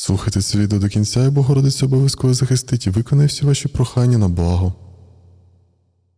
Слухайте це відео до кінця, і Богородиця обов'язково захистить і виконає всі ваші прохання на благо.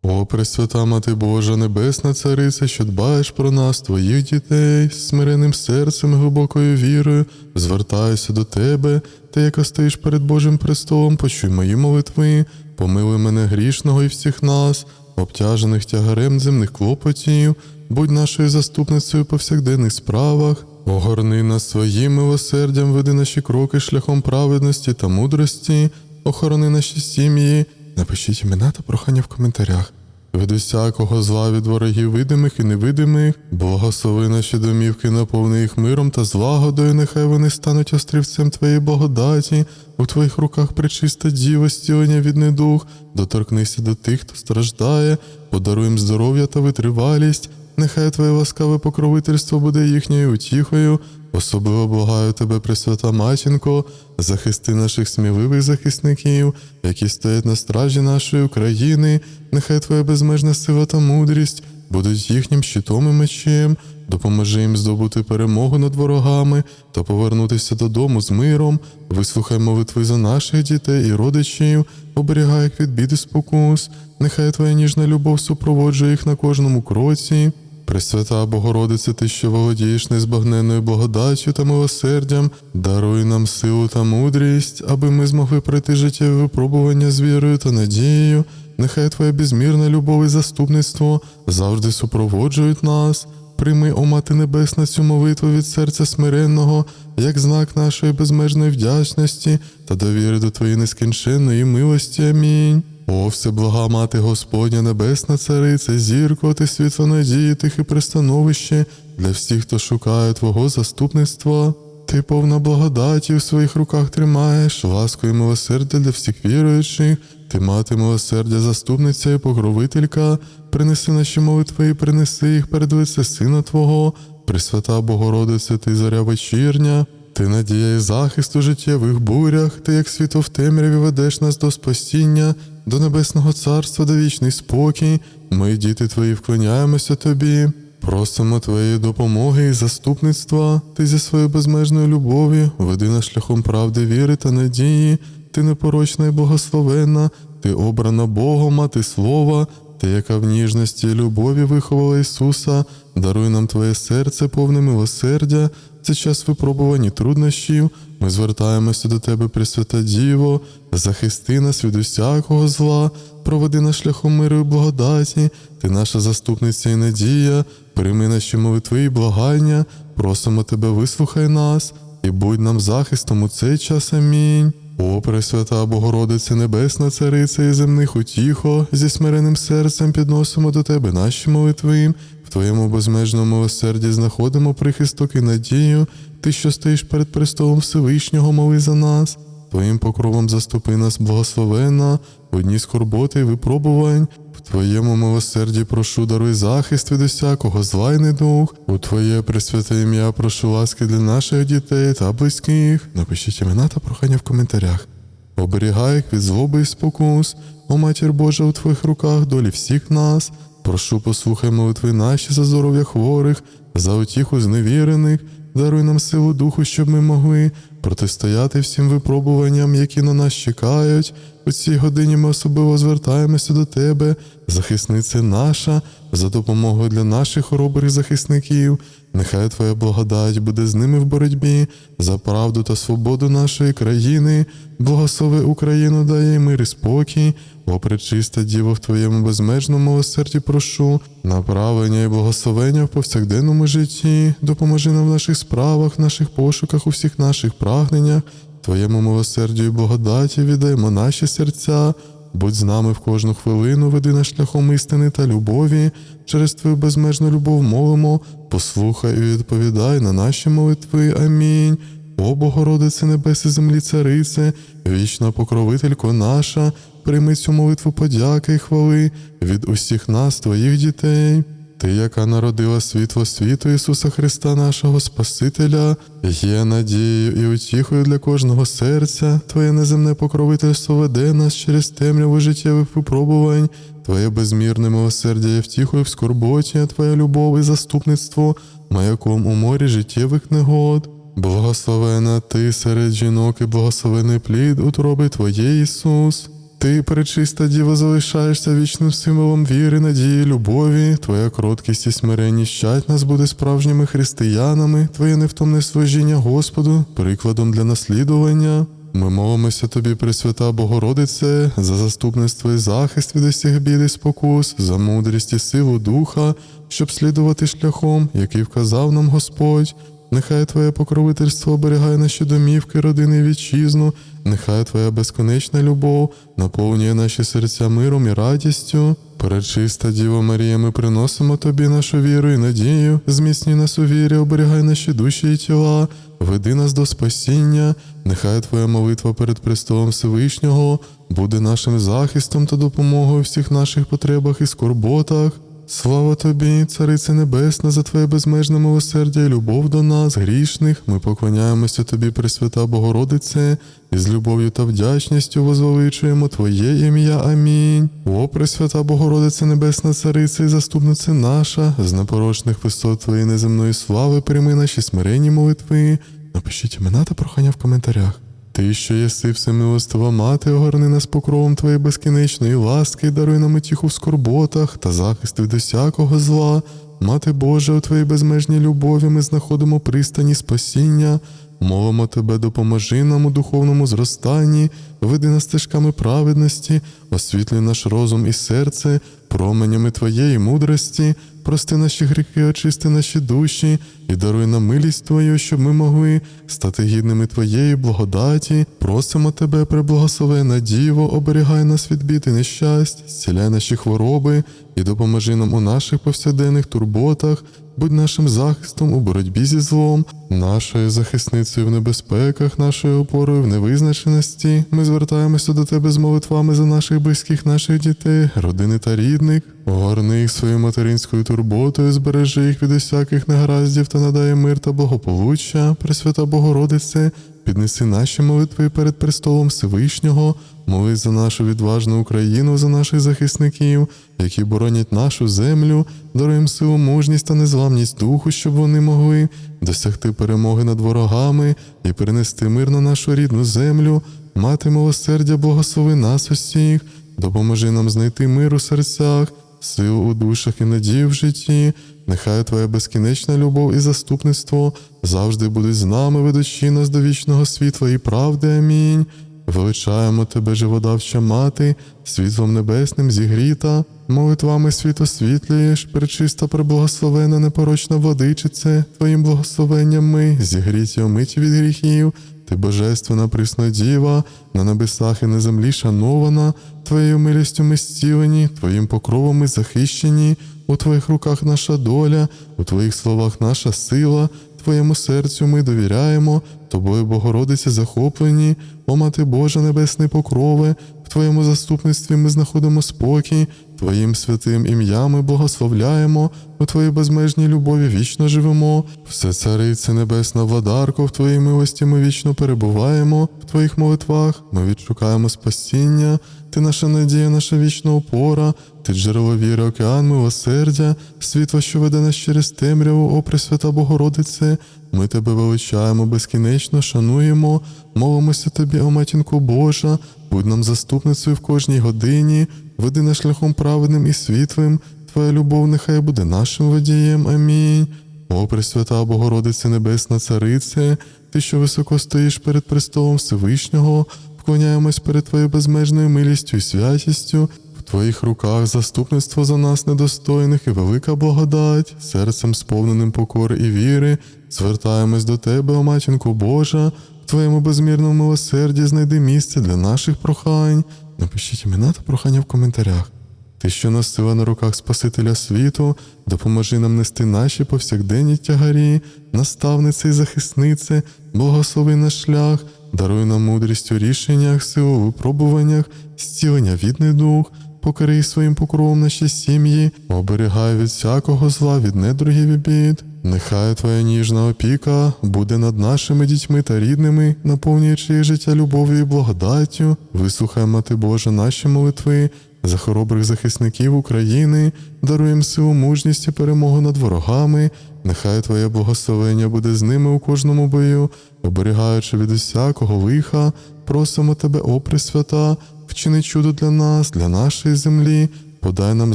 О, Пресвята Мати Божа, Небесна Цариця, що дбаєш про нас, твоїх дітей, з смиренним серцем і глибокою вірою, звертаюся до тебе, ти, яка стоїш перед Божим престолом, почуй мої молитви, помилуй мене грішного і всіх нас, обтяжених тягарем земних клопотів, будь нашою заступницею у повсякденних справах, огорни нас своїм милосердям, веди наші кроки шляхом праведності та мудрості, охорони наші сім'ї. Напишіть імена та прохання в коментарях. Від усякого зла від ворогів видимих і невидимих, благослови наші домівки, наповни їх миром та злагодою, нехай вони стануть острівцем Твоєї благодаті, у Твоїх руках причиста діва, зцілення від недух, доторкнися до тих, хто страждає, подаруй їм здоров'я та витривалість, нехай Твоє ласкаве покровительство буде їхньою утіхою, Особливо благаю тебе, Пресвята Матінко, захисти наших сміливих захисників, які стоять на стражі нашої України, нехай Твоя безмежна сила та мудрість будуть їхнім щитом і мечем, допоможи їм здобути перемогу над ворогами та повернутися додому з миром, вислухай молитви за наших дітей і родичів, оберігай їх від біди спокус, нехай Твоя ніжна любов супроводжує їх на кожному кроці. Пресвята Богородице, Ти, що володієш незбагненною благодаттю та милосердям, даруй нам силу та мудрість, аби ми змогли пройти життєве випробування з вірою та надією. Нехай Твоя безмірна любов і заступництво завжди супроводжують нас. Прийми, о Мати Небесна, цю молитву від серця смиренного, як знак нашої безмежної вдячності та довіри до Твоєї нескінченної милості. Амінь. О, всеблага мати Господня Небесна Цариця, зірко, ти світло надії, і пристановище для всіх, хто шукає Твого заступництва. Ти повна благодаті у своїх руках тримаєш, ласку і милосердя для всіх віруючих, ти мати милосердя, заступниця і покровителька, принеси наші молитви і принеси їх перед лице Сина Твого, Пресвята Богородице, ти зоря вечірня, ти надія і захист у життєвих бурях, ти як світло в темряві ведеш нас до спасіння, до небесного царства, до вічний спокій. Ми, діти твої, вклоняємося тобі. Просимо твоєї допомоги і заступництва, ти зі своєю безмежною любові, веди нас шляхом правди, віри та надії, ти непорочна і благословенна, ти обрана Богом, мати слова, ти, яка в ніжності і любові виховала Ісуса, даруй нам Твоє серце, повне милосердя, це час випробувань і труднощів. Ми звертаємося до Тебе, Пресвята Діво, захисти нас від усякого зла, проведи нас шляхом миру і благодаті, ти наша заступниця і надія, прийми наші молитви і благання, просимо Тебе, вислухай нас і будь нам захистом у цей час. Амінь. О, Пресвята Богородице Небесна Цариця і земних утіхо, зі смиреним серцем підносимо до Тебе наші молитви. В Твоєму безмежному милосерді знаходимо прихисток і надію, Ти, що стоїш перед престолом Всевишнього, моли за нас. Твоїм покровом заступи нас, благословена, в одні скорботи і випробувань. Твоєму милосерді прошу даруй захист від усякого зла й недух. У Твоє пресвяте ім'я прошу ласки для наших дітей та близьких. Напишіть імена та прохання в коментарях. Оберігай їх від злоби і спокус. О матір Божа, у Твоїх руках долі всіх нас. Прошу, послухай молитви наші за здоров'я хворих, за утіху зневірених, даруй нам силу духу, щоб ми могли протистояти всім випробуванням, які на нас чекають. У цій годині ми особливо звертаємося до Тебе, захисниця наша, за допомогою для наших хоробрих захисників. Нехай Твоя благодать буде з ними в боротьбі за правду та свободу нашої країни. Благослови Україну, дай їй мир і спокій. О, пречиста Діво, в Твоєму безмежному милосерді прошу, направлення і благословення в повсякденному житті, допоможи нам в наших справах, в наших пошуках, у всіх наших прагненнях. Твоєму милосердю і благодаті віддаємо наші серця. Будь з нами в кожну хвилину, веди нас шляхом істини та любові. Через Твою безмежну любов молимо, послухай і відповідай на наші молитви. Амінь. О Богородице Небеси, землі, царице, вічна покровителько наша, прийми цю молитву подяки і хвали від усіх нас, Твоїх дітей. Ти, яка народила світло світу Ісуса Христа, нашого Спасителя, є надією і утіхою для кожного серця, Твоє неземне покровительство веде нас через темряву життєвих випробувань, Твоє безмірне милосердя є втіхою в скорботі, Твоя любов і заступництво маяком у морі життєвих негод. Благословена ти серед жінок і благословений плід утроби Твоє, Ісус. Ти, пречиста діва, залишаєшся вічним символом віри, надії, любові. Твоя кроткість і смиренність щать нас буде справжніми християнами, Твоє невтомне служіння Господу, прикладом для наслідування. Ми молимося тобі, Пресвята Богородице, за заступництво і захист від усіх бід і спокус, за мудрість і силу духа, щоб слідувати шляхом, який вказав нам Господь. Нехай Твоє покровительство оберігає наші домівки, родини і вітчизну, нехай Твоя безконечна любов наповнює наші серця миром і радістю. Перечиста Діво Марія, ми приносимо Тобі нашу віру і надію, зміцнюй нас у вірі, оберігай наші душі і тіла, веди нас до спасіння, нехай Твоя молитва перед престолом Всевишнього буде нашим захистом та допомогою у всіх наших потребах і скорботах. Слава тобі, Царице Небесна, за Твоє безмежне милосердя і любов до нас, грішних. Ми поклоняємося Тобі, Пресвята Богородице, і з любов'ю та вдячністю возвеличуємо Твоє ім'я. Амінь. О, Пресвята Богородице, Небесна Царице і заступниця наша, з непорочних висот Твоєї неземної слави прийми наші смиренні молитви. Напишіть імена та прохання в коментарях. Ти, що єси всемилостива мати, огорни нас покровом Твоєї безкінечної ласки, даруй нам утіху в скорботах та захист від усякого зла. Мати Божа, у Твоїй безмежній любові ми знаходимо пристані спасіння. Молимо Тебе, допоможи нам у духовному зростанні, веди нас стежками праведності, освітлюй наш розум і серце, променями Твоєї мудрості, прости наші гріхи, очисти наші душі і даруй нам милість Твою, щоб ми могли стати гідними Твоєї благодаті. Просимо Тебе, преблагословена Діво, оберігай нас від бід і нещасть, зціляй наші хвороби і допоможи нам у наших повсякденних турботах. Будь нашим захистом у боротьбі зі злом, нашою захисницею в небезпеках, нашою опорою в невизначеності. Ми звертаємося до тебе з молитвами за наших близьких, наших дітей, родини та рідних. Огорни їх своєю материнською турботою, збережи їх від усяких негараздів та надає мир та благополуччя, Пресвята Богородице, піднеси наші молитви перед престолом Всевишнього, молись за нашу відважну Україну, за наших захисників, які боронять нашу землю, даруй їм силу, мужність та незламність духу, щоб вони могли досягти перемоги над ворогами і перенести мир на нашу рідну землю, мати милосердя, благослови нас усіх, допоможи нам знайти мир у серцях силу у душах і надію в житті. Нехай Твоя безкінечна любов і заступництво завжди будуть з нами, ведучи нас до вічного світла і правди. Амінь. Величаємо Тебе, живодавча мати, світлом небесним зігріта, молитвами світ освітлюєш, пречиста преблагословена, непорочна владичице, Твоїм благословенням ми, зігріті омиті від гріхів, ти божественна присна діва, на небесах і на землі шанована, Твоєю милістю ми зцілені, Твоїм покровом ми захищені, у Твоїх руках наша доля, у Твоїх словах наша сила, Твоєму серцю ми довіряємо, Тобою, Богородиці, захоплені, о Мати Божа, небесний покрове, в Твоєму заступництві ми знаходимо спокій, Твоїм святим ім'ям ми благословляємо, у Твоїй безмежній любові вічно живемо, все царице небесна владарко, в Твоїй милості ми вічно перебуваємо, в Твоїх молитвах ми відшукаємо спасіння, Ти наша надія, наша вічна опора, Ти джерело віри, океан милосердя, світло, що веде нас через темряву, о Пресвята Богородице, ми тебе величаємо безкінечно, шануємо, молимося тобі, о матінко Божа, будь нам заступницею в кожній годині, веди нас шляхом праведним і світлим, Твоя любов нехай буде нашим водієм. Амінь. О, Пресвята Богородице Небесна Царице, Ти, що високо стоїш перед престолом Всевишнього, вклоняємось перед Твоєю безмежною милістю і святістю. В Твоїх руках заступництво за нас недостойних і велика благодать, серцем сповненим покори і віри, звертаємось до Тебе, о матінко Божа, в Твоєму безмірному милосерді знайди місце для наших прохань. Напишіть імена та прохання в коментарях. Ти, що носила на руках Спасителя світу, допоможи нам нести наші повсякденні тягарі, наставнице і захиснице, благослови наш шлях, даруй нам мудрість у рішеннях, силу у випробуваннях, зцілення від недуг, покрий своїм покровом наші сім'ї, оберігай від всякого зла, від недругів і бід. Нехай Твоя ніжна опіка буде над нашими дітьми та рідними, наповнюючи їх життя любов'ю і благодаттю. Вислухай, Мати Божа, наші молитви, за хоробрих захисників України, даруй їм силу мужність і перемогу над ворогами. Нехай Твоє благословення буде з ними у кожному бою, оберігаючи від усякого лиха, просимо Тебе, о Пресвята, вчини чудо для нас, для нашої землі. Подай нам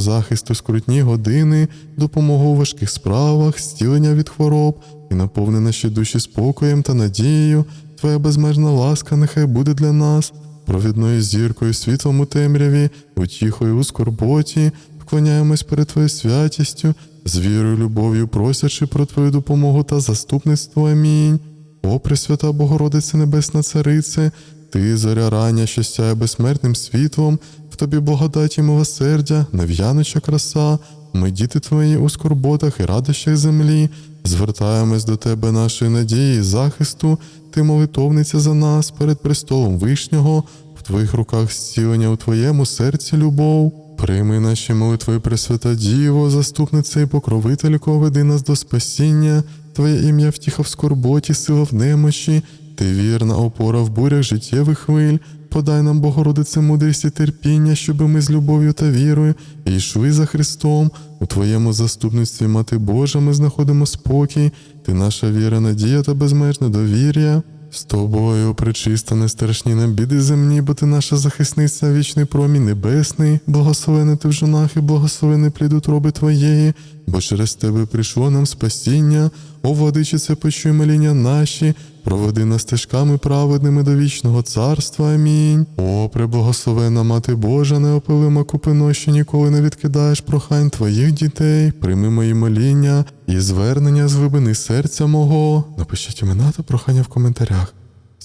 захист у скрутні години, допомогу у важких справах, зцілення від хвороб і наповни наші душі спокоєм та надією. Твоя безмежна ласка нехай буде для нас, провідною зіркою світлом у темряві, утіхою у скорботі, вклоняємось перед Твоєю святістю, з вірою, любов'ю, просячи про Твою допомогу та заступництво. Амінь. О, Пресвята Богородице Небесна Царице, Ти зоря рання, що сяє безсмертним світлом, в тобі благодаті милосердя, нев'яноча краса, ми діти твої у скорботах і радощах землі, звертаємось до тебе нашої надії і захисту, ти молитовниця за нас перед престолом Вишнього, в твоїх руках зцілення у твоєму серці любов. Прийми наші молитви, Пресвята Діво, заступниця і покровителько, веди нас до спасіння, Твоє ім'я втіха в скорботі, сила в немочі, ти вірна опора в бурях життєвих хвиль. Подай нам, Богородице, мудрість і терпіння, щоби ми з любов'ю та вірою йшли за Христом. У Твоєму заступництві, Мати Божа, ми знаходимо спокій, ти наша віра, надія та безмежне довір'я. З тобою, причиста, не страшні нам біди земні, бо ти наша захисниця, вічний промінь небесний, благословений ти в жонах і благословений плід утроби твоєї, бо через тебе прийшло нам спасіння, о владичице, почуй моління наші, проведи нас стежками праведними до вічного царства. Амінь. О, преблагословена Мати Божа, неопилима купино, що ніколи не відкидаєш прохань твоїх дітей, прийми мої моління і звернення з глибини серця мого. Напишіть імена та прохання в коментарях.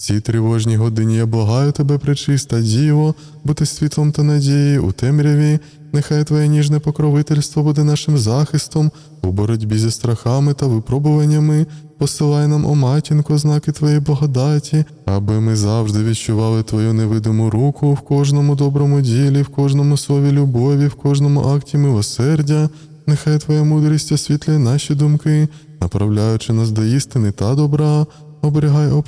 Цій тривожній годині я благаю тебе, пречиста Діво, бути світлом та надією у темряві. Нехай твоє ніжне покровительство буде нашим захистом у боротьбі зі страхами та випробуваннями. Посилай нам, о матінко, знаки твоєї благодаті, аби ми завжди відчували твою невидиму руку в кожному доброму ділі, в кожному слові любові, в кожному акті милосердя. Нехай твоя мудрість освітлює наші думки, направляючи нас до істини та добра. Оберігай, о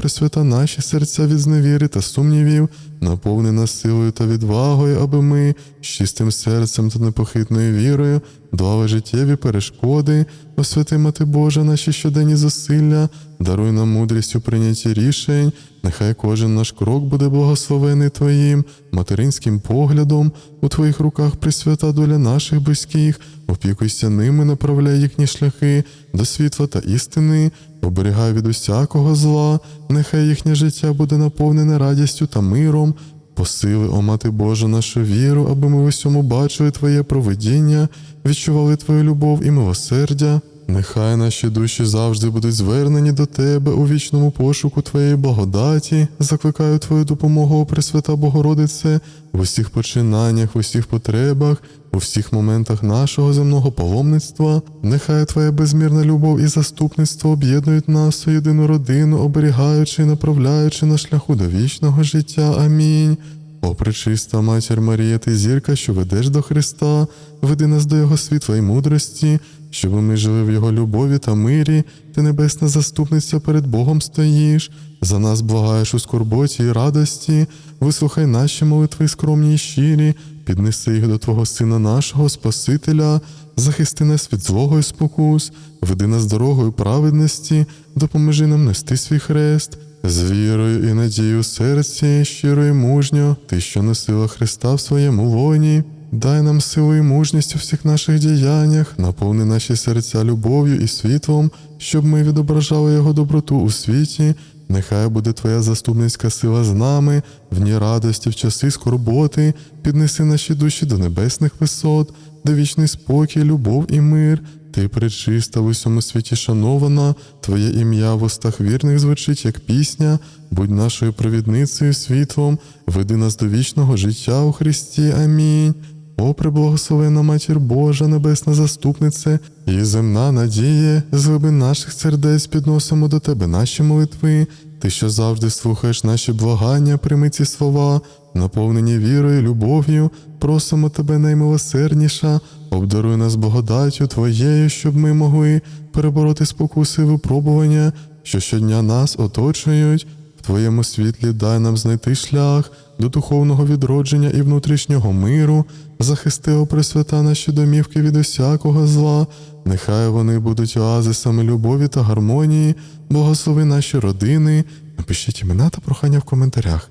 наші серця від зневіри та сумнівів, наповни нас силою та відвагою, аби ми з чистим серцем та непохитною вірою долали життєві перешкоди, освяти Мати Божа, наші щоденні зусилля, даруй нам мудрість у прийнятті рішень, нехай кожен наш крок буде благословений Твоїм, материнським поглядом, у Твоїх руках присвята доля наших близьких, опікуйся ними, направляй їхні шляхи до світла та істини. Оберігай від усякого зла, нехай їхнє життя буде наповнене радістю та миром. Посили, о Мати Божа, нашу віру, аби ми в усьому бачили Твоє провидіння, відчували Твою любов і милосердя. Нехай наші душі завжди будуть звернені до Тебе у вічному пошуку Твоєї благодаті, закликаю Твою допомогу, Пресвята Богородице, в усіх починаннях, в усіх потребах, у всіх моментах нашого земного паломництва. Нехай Твоя безмірна любов і заступництво об'єднують нас у єдину родину, оберігаючи і направляючи на шляху до вічного життя. Амінь. О, пречиста матір Марія, ти зірка, що ведеш до Христа, веди нас до Його світла й мудрості, щоб ми жили в Його любові та мирі, ти небесна заступниця перед Богом стоїш, за нас благаєш у скорботі і радості, вислухай наші молитви скромні й щирі, піднеси їх до Твого Сина нашого Спасителя, захисти нас від злого і спокус, веди нас дорогою праведності, допоможи нам нести свій хрест. З вірою і надією в серці, щиро і мужньо, ти, що носила Христа в своєму лоні, дай нам силу і мужність у всіх наших діяннях, наповни наші серця любов'ю і світлом, щоб ми відображали Його доброту у світі. Нехай буде Твоя заступницька сила з нами, в ній радості, в часи скорботи, піднеси наші душі до небесних висот, де вічний спокій, любов і мир. Ти пречиста в усьому світі шанована, Твоє ім'я в устах вірних звучить, як пісня, будь нашою провідницею світлом, веди нас до вічного життя у Христі. Амінь. О, преблагословена Матір Божа, Небесна заступнице і земна надія, з глибин наших сердець підносимо до Тебе наші молитви. Ти, що завжди слухаєш наші благання, прийми ці слова, наповнені вірою, любов'ю, просимо Тебе наймилосердніша, обдаруй нас благодаттю Твоєю, щоб ми могли перебороти спокуси випробування, що щодня нас оточують. Твоєму світлі дай нам знайти шлях до духовного відродження і внутрішнього миру, захисти, о Пресвята, наші домівки від усякого зла, нехай вони будуть оазисами любові та гармонії, благослови наші родини. Напишіть імена та прохання в коментарях.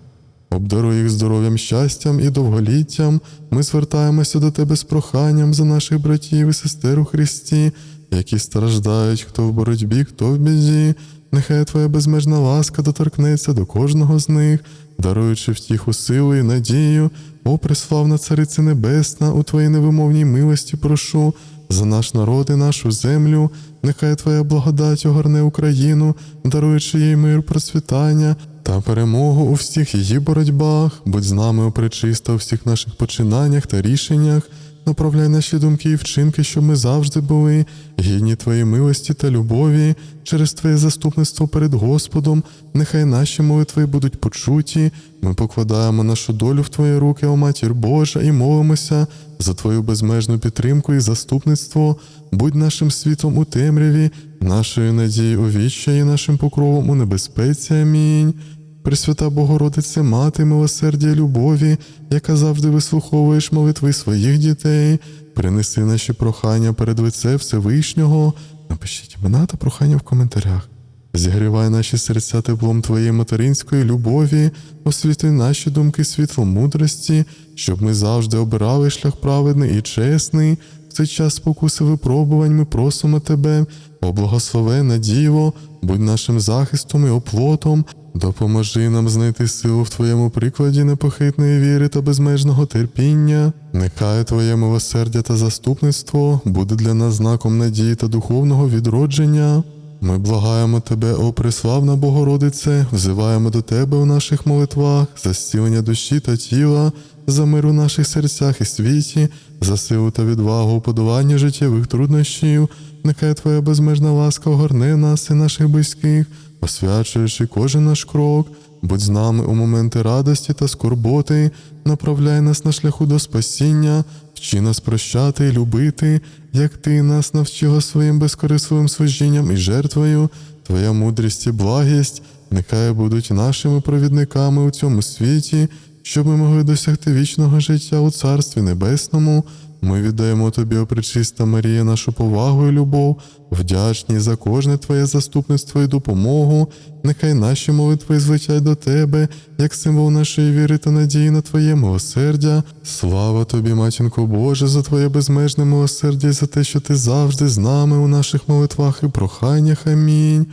Обдаруй їх здоров'ям, щастям і довголіттям. Ми звертаємося до Тебе з проханням за наших братів і сестер у Христі, які страждають, хто в боротьбі, хто в біді. Нехай Твоя безмежна ласка доторкнеться до кожного з них, даруючи втіху силу і надію. О, преславна Цариця Небесна, у Твоїй невимовній милості прошу за наш народ і нашу землю. Нехай Твоя благодать огорне Україну, даруючи їй мир, процвітання та перемогу у всіх її боротьбах. Будь з нами, о пречиста, у всіх наших починаннях та рішеннях. Направляй наші думки і вчинки, щоб ми завжди були гідні Твоєї милості та любові через Твоє заступництво перед Господом. Нехай наші молитви будуть почуті. Ми покладаємо нашу долю в Твої руки, о Матір Божа, і молимося за Твою безмежну підтримку і заступництво. Будь нашим світом у темряві, нашою надією у відчаї, нашим покровом у небезпеці. Амінь. Пресвята Богородице, мати милосердя любові, яка завжди вислуховуєш молитви своїх дітей, принеси наші прохання перед лице Всевишнього. Напишіть імена та прохання в коментарях. Зігрівай наші серця теплом Твоєї материнської любові, освіти наші думки світлом мудрості, щоб ми завжди обирали шлях праведний і чесний. В цей час спокуси випробувань ми просимо Тебе, о благословенна Діво, будь нашим захистом і оплотом, допоможи нам знайти силу в Твоєму прикладі непохитної віри та безмежного терпіння. Нехай Твоє милосердя та заступництво буде для нас знаком надії та духовного відродження. Ми благаємо Тебе, о преславна Богородице, взиваємо до Тебе у наших молитвах за зцілення душі та тіла, за мир у наших серцях і світі, за силу та відвагу у подоланні життєвих труднощів. Нехай Твоя безмежна ласка огорне нас і наших близьких, освячуючи кожен наш крок. Будь з нами у моменти радості та скорботи, направляй нас на шляху до спасіння, вчи нас прощати і любити, як ти нас навчила своїм безкорисливим служінням і жертвою, твоя мудрість і благість, нехай будуть нашими провідниками у цьому світі, щоб ми могли досягти вічного життя у Царстві Небесному. Ми віддаємо тобі, о пречиста Марія, нашу повагу і любов, вдячні за кожне твоє заступництво і допомогу. Нехай наші молитви злетять до тебе, як символ нашої віри та надії на Твоє милосердя. Слава тобі, матінко Боже, за Твоє безмежне милосердя і за те, що ти завжди з нами у наших молитвах і проханнях. Амінь.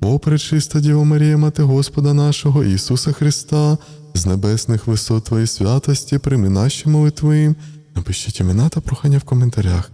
О, пречиста Діво Марія, Мати Господа нашого Ісуса Христа, з небесних висот Твоєї святості прийми наші молитви. Напишіть імена та прохання в коментарях.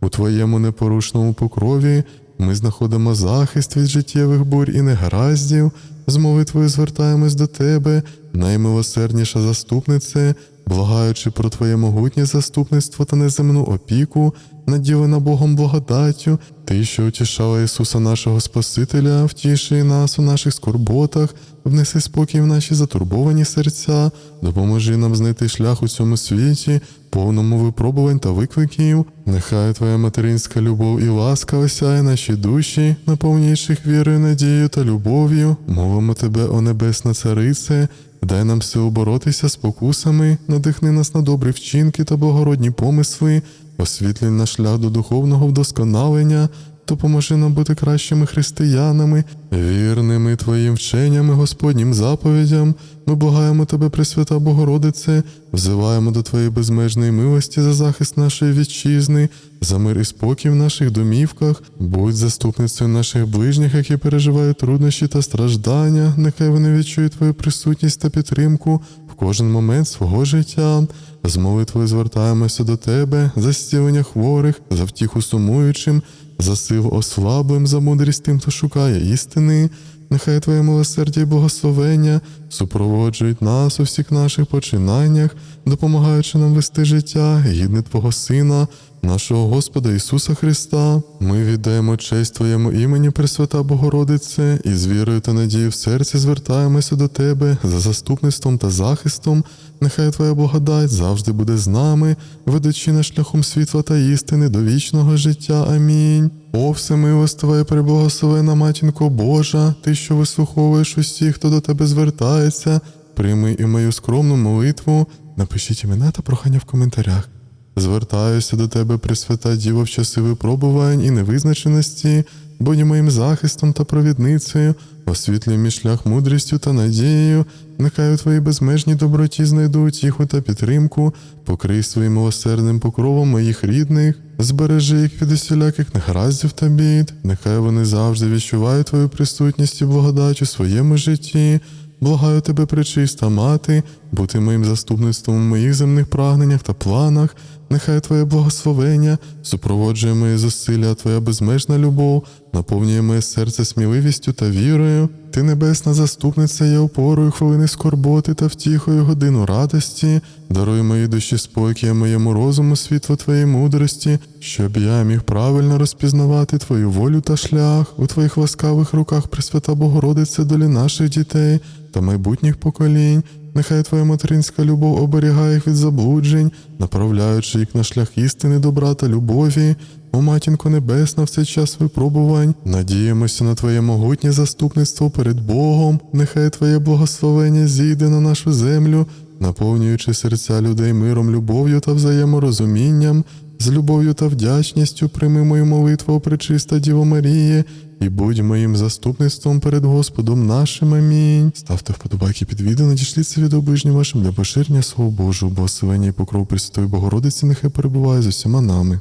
У Твоєму непорушному покрові ми знаходимо захист від життєвих бурь і негараздів. З молитвою звертаємось до Тебе, наймилосердніша заступнице, благаючи про Твоє могутнє заступництво та неземну опіку, наділена Богом благодаттю, Ти, що утішала Ісуса нашого Спасителя, втіши нас у наших скорботах, внеси спокій в наші затурбовані серця, допоможи нам знайти шлях у цьому світі, повному випробувань та викликів. Нехай Твоя материнська любов і ласка осяє наші душі, наповнюючи їх вірою, надією та любов'ю. Мовимо Тебе, о Небесна Царице, дай нам все боротися з покусами, надихни нас на добрі вчинки та благородні помисли, освітлі наш шлях до духовного вдосконалення. Допоможи нам бути кращими християнами, вірними Твоїм вченням і Господнім заповідям. Ми благаємо Тебе, Пресвята Богородице, взиваємо до Твоєї безмежної милості за захист нашої вітчизни, за мир і спокій в наших домівках, будь заступницею наших ближніх, які переживають труднощі та страждання. Нехай вони відчують Твою присутність та підтримку в кожен момент свого життя. З молитвою звертаємося до Тебе за зцілення хворих, за втіху сумуючим, за силу ослаблим, за мудрість тим, хто шукає істини. Нехай Твоє милосердя і благословення супроводжують нас у всіх наших починаннях, допомагаючи нам вести життя, гідне Твого Сина, нашого Господа Ісуса Христа, ми віддаємо честь Твоєму імені, Пресвята Богородице, і з вірою та надією в серці звертаємося до Тебе за заступництвом та захистом. Нехай Твоя благодать завжди буде з нами, ведучи нас шляхом світла та істини до вічного життя. Амінь. О, всемилостива і преблагословена матінко Божа, ти, що вислуховуєш усіх, хто до тебе звертається, прийми і мою скромну молитву. Напишіть імена та прохання в коментарях. Звертаюся до тебе, Пресвята Діво, в часи випробувань і невизначеності, будь моїм захистом та провідницею, освітлюй мій шлях мудрістю та надією, нехай у твоїй безмежній доброті знайду утіху та підтримку, покрий своїм милосердним покровом моїх рідних, збережи їх від усіляких негараздів та бід, нехай вони завжди відчувають твою присутність і благодать у своєму житті. Благаю тебе, пречиста мати, бути моїм заступництвом у моїх земних прагненнях та планах. Нехай Твоє благословення супроводжує мої зусилля, Твоя безмежна любов наповнює моє серце сміливістю та вірою. Ти, небесна заступниця, є опорою хвилини скорботи та втіхою годину радості. Даруй моїй душі спокій, моєму розуму світло Твоєї мудрості, щоб я міг правильно розпізнавати Твою волю та шлях у Твоїх ласкавих руках, Пресвята Богородиця, долі наших дітей та майбутніх поколінь. Нехай Твоя материнська любов оберігає їх від заблуджень, направляючи їх на шлях істини, добра та любові. О, матінко небесна, в цей час випробувань, надіємося на Твоє могутнє заступництво перед Богом. Нехай Твоє благословення зійде на нашу землю, наповнюючи серця людей миром, любов'ю та взаєморозумінням. З любов'ю та вдячністю прийми мою молитву, пречиста Діво Маріє, і будь моїм заступництвом перед Господом нашим. Амінь. Ставте вподобайки під відео, надішліться від ближнім вашим для поширення свого Божого благословення і покров Пресвятої Богородиці, нехай перебуває з усіма нами.